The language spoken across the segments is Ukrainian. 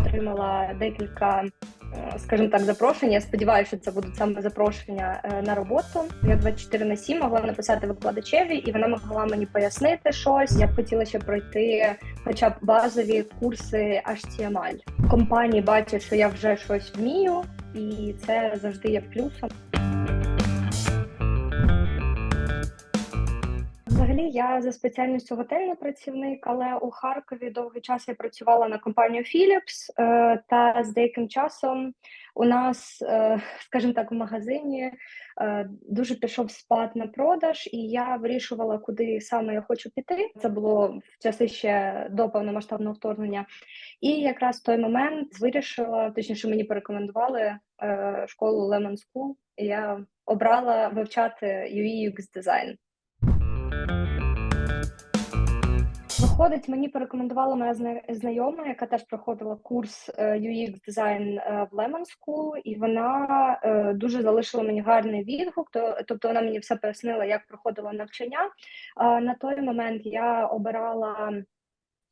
отримала декілька, е, скажімо так, запрошень. Я сподіваюся, що це будуть саме запрошення е, на роботу. Я 24 на 7 могла написати викладачеві, і вона могла мені пояснити щось. Я б хотіла ще пройти, хоча б базові курси HTML. Компанії бачать, що я вже щось вмію, і це завжди є плюсом. Я за спеціальністю готельний працівник, але у Харкові довгий час я працювала на компанію Philips, е, та з деяким часом у нас, е, скажімо так, в магазині е, дуже пішов спад на продаж, і я вирішувала, куди саме я хочу піти. Це було в часи ще до повномасштабного вторгнення. І якраз в той момент вирішила, точніше, мені порекомендували школу Lemon School, і я обрала вивчати UI UX дизайн. Виходить, мені порекомендувала моя знайома, яка теж проходила курс е, UX дизайн е, в Lemon School, і вона е, дуже залишила мені гарний відгук. Тобто вона мені все пояснила, як проходило навчання. На той момент я обирала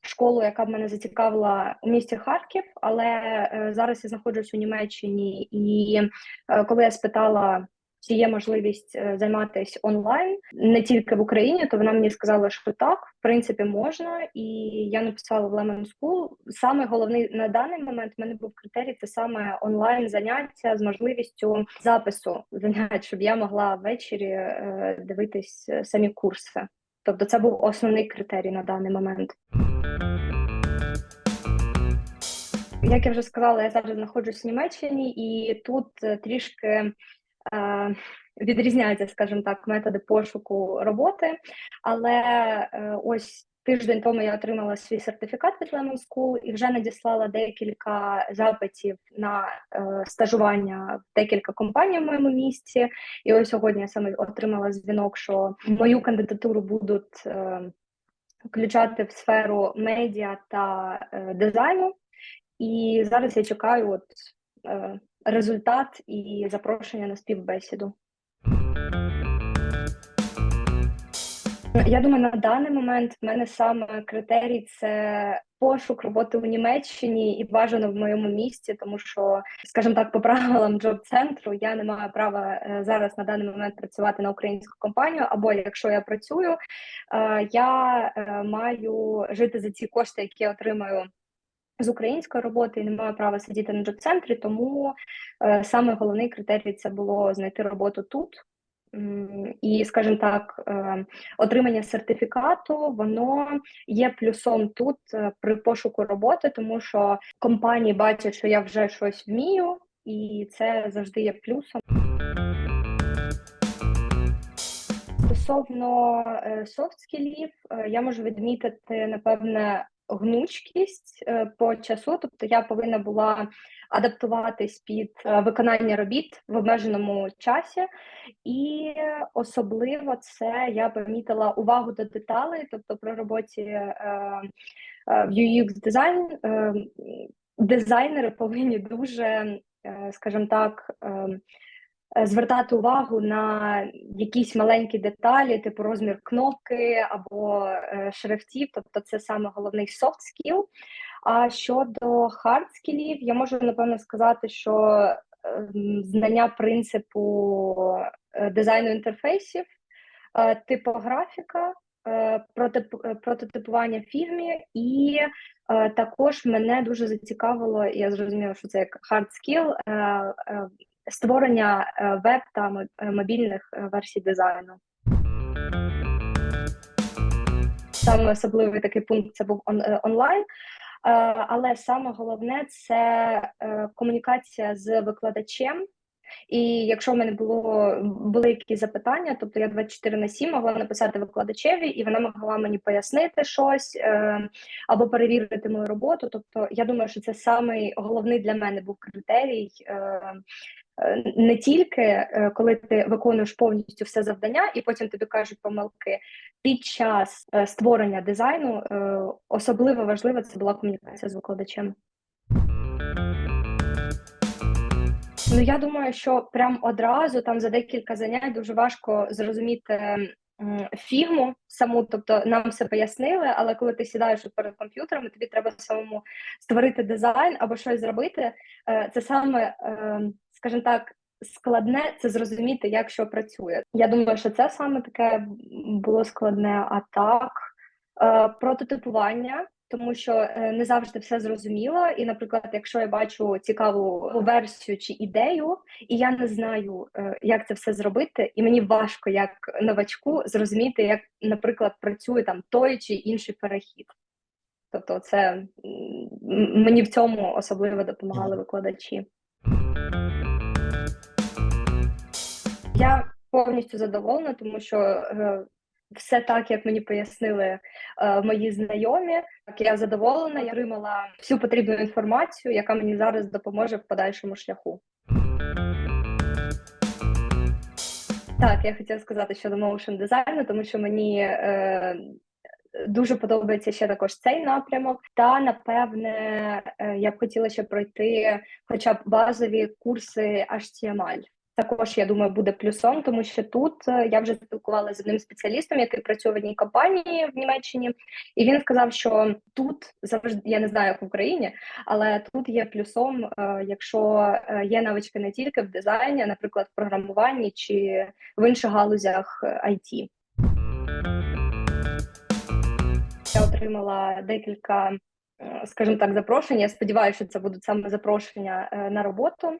школу, яка б мене зацікавила у місті Харків, але е, зараз я знаходжусь у Німеччині, і е, коли я спитала. Чи є можливість е, займатися онлайн не тільки в Україні, то вона мені сказала, що так, в принципі, можна, і я написала в Lemon School. Саме головний на даний момент в мене був критерій це саме онлайн заняття з можливістю запису занять, щоб я могла ввечері е, дивитись е, самі курси. Тобто, це був основний критерій на даний момент. Як я вже сказала, я зараз знаходжусь в Німеччині, і тут трішки відрізняються, скажімо так, методи пошуку роботи. Але е, ось тиждень тому я отримала свій сертифікат від Lemon School і вже надіслала декілька запитів на е, стажування в декілька компаній в моєму місті. І ось сьогодні я саме отримала дзвінок, що мою кандидатуру будуть е, включати в сферу медіа та е, дизайну. І зараз я чекаю от, е, результат і запрошення на співбесіду. Я думаю, на даний момент в мене саме критерій це пошук роботи у Німеччині і бажано в моєму місті, тому що, скажімо так, по правилам джоб-центру я не маю права е, зараз на даний момент працювати на українську компанію. Або якщо я працюю, е, я е, маю жити за ці кошти, які я отримаю з української роботи і не маю права сидіти на джоб-центрі, тому е, саме головний критерій це було знайти роботу тут. І, скажімо так, е, отримання сертифікату воно є плюсом тут е, при пошуку роботи, тому що компанії бачать, що я вже щось вмію, і це завжди є плюсом. Стосовно софт-скілів, е, я можу відмітити, напевне, гнучкість е, по часу. Тобто я повинна була адаптуватись під е, виконання робіт в обмеженому часі, і особливо це я помітила увагу до деталей, тобто при роботі е, в UX дизайн дизайнери повинні дуже, скажімо так, е, е, звертати увагу на якісь маленькі деталі, типу розмір кнопки або е, шрифтів, тобто це саме головний soft skill. А щодо hard скілів, я можу напевно сказати, що ем, знання принципу е, дизайну інтерфейсів, е, типографіка, е, е, прототипування фігмі, і е, також мене дуже зацікавило, я зрозуміла, що це як hard skill, е, е, створення е, веб та е, мобільних е, версій дизайну. Саме особливий такий пункт це був он- онлайн. Але саме головне це комунікація з викладачем. І якщо в мене було були якісь запитання, тобто я 24 на 7 могла написати викладачеві, і вона могла мені пояснити щось або перевірити мою роботу. Тобто, я думаю, що це самий головний для мене був критерій. Не тільки е, коли ти виконуєш повністю все завдання, і потім тобі кажуть помилки. Під час е, створення дизайну е, особливо важливо це була комунікація з викладачем. Ну я думаю, що прям одразу там за декілька занять дуже важко зрозуміти фігму саму, тобто нам все пояснили, але коли ти сідаєш перед комп'ютером, тобі треба самому створити дизайн або щось зробити. е, Це саме, е, скажімо так, складне це зрозуміти, як що працює. Я думаю, що це саме таке було складне, а так е, прототипування. Тому що е, не завжди все зрозуміло, і, наприклад, якщо я бачу цікаву версію чи ідею, і я не знаю, е, як це все зробити, і мені важко як новачку зрозуміти, як, наприклад, працює там той чи інший перехід. Тобто, це мені в цьому особливо допомагали викладачі. Я повністю задоволена, тому що е, все так, як мені пояснили е, мої знайомі. Так я задоволена, я отримала всю потрібну інформацію, яка мені зараз допоможе в подальшому шляху. Так, я хотіла сказати щодо моушн дизайну, тому що мені е, дуже подобається ще також цей напрямок. Та напевне е, я б хотіла ще пройти хоча б базові курси HTML. Також я думаю, буде плюсом, тому що тут е, я вже спілкувалася з одним спеціалістом, який працює в одній компанії в Німеччині, і він сказав, що тут завжди я не знаю, як в Україні, але тут є плюсом, е, якщо е, є навички не тільки в дизайні, наприклад, в програмуванні чи в інших галузях IT. Я отримала декілька, скажімо так, запрошень. Я сподіваюся, що це будуть саме запрошення на роботу.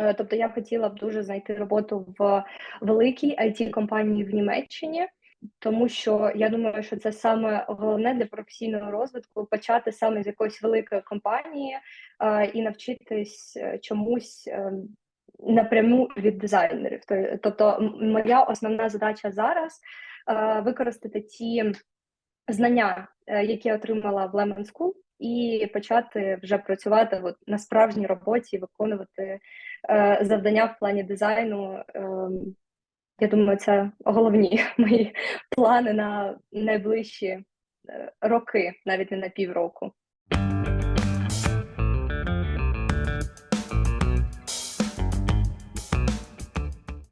Е, Тобто я хотіла б дуже знайти роботу в великій it компанії в Німеччині, тому що я думаю, що це саме головне для професійного розвитку почати саме з якоїсь великої компанії е, і навчитись е, чомусь е, напряму від дизайнерів. Тобто, моя основна задача зараз е, використати ті знання, е, які я отримала в Lemon School, і почати вже працювати от, на справжній роботі, виконувати завдання в плані дизайну. Ем, я думаю, це головні мої плани на найближчі е, роки, навіть не на півроку.